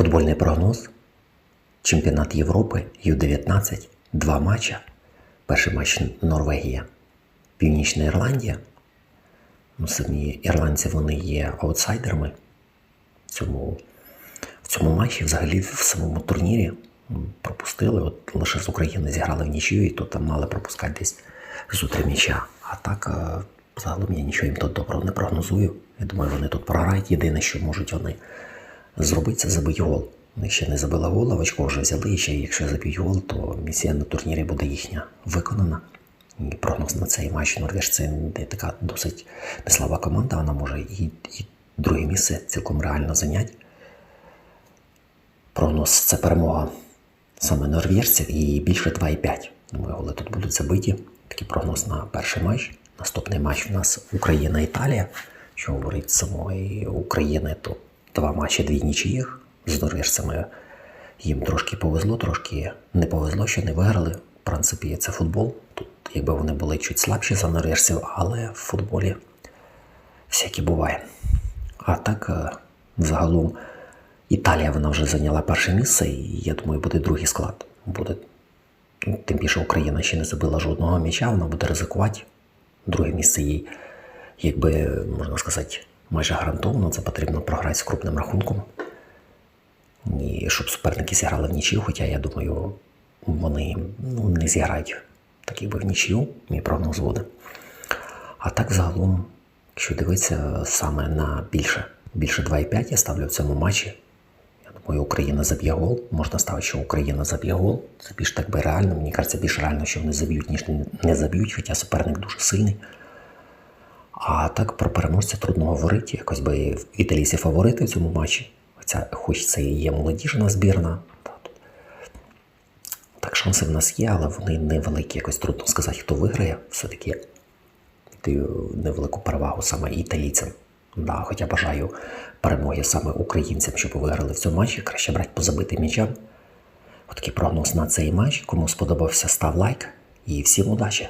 Футбольний прогноз. Чемпіонат Європи Ю-19. Два матча. Перший матч Норвегія, Північна Ірландія. Ну, самі ірландці вони є аутсайдерами в цьому, в цьому матчі, взагалі в самому турнірі пропустили. От лише з України зіграли в нічию, і то там мали пропускати десь зо три м'яча. А так, е, загалом я нічого їм тут доброго не прогнозую. Я думаю, вони тут програють. Єдине, що можуть вони зробити, це забити гол. Вони ще не забили гол, а в очко вже взяли. І ще якщо заб'ють гол, то місія на турнірі буде їхня виконана. І прогноз на цей матч Норвеж це не така досить не слаба команда, вона може і, і друге місце цілком реально зайняти. Прогноз це перемога саме норвежців і більше 2,5. Думаю, голи тут будуть забиті. Такий прогноз на перший матч. Наступний матч у нас Україна-Італія. Що говорить самої України, то два матчі, дві нічиїх. З норвежцями їм трошки повезло, трошки не повезло, що не виграли. В принципі, це футбол. Тут, якби вони були чуть слабші за норвежців, але в футболі всяке буває. А так, е, загалом, Італія вона вже зайняла перше місце, і я думаю, буде другий склад. Буде, ну, тим більше Україна ще не забила жодного м'яча, вона буде ризикувати. Друге місце їй, якби можна сказати, майже гарантовано, це потрібно програти з крупним рахунком. І щоб суперники зіграли в нічию, хоча я думаю, вони ну, не зіграють так якби в нічию, мій прогноз буде. А так загалом, якщо дивитися саме на більше, більше 2,5 я ставлю в цьому матчі. Я думаю, Україна заб'є гол. Можна ставити, що Україна заб'є гол. Це більш так би реально. Мені кажеться, більш реально, що вони заб'ють, ніж не заб'ють, хоча суперник дуже сильний. А так про переможця трудно говорити. Якось би італійці фаворити в цьому матчі. Хоча хоч це і є молодіжна збірна. Так, шанси в нас є, але вони невеликі. Якось трудно сказати, хто виграє. Все-таки невелику перевагу саме італійцям. Да, хоча бажаю перемоги саме українцям, щоб виграли в цьому матчі. Краще брати по забитим м'ячам. Отакий прогноз на цей матч. Кому сподобався, став лайк і всім удачі!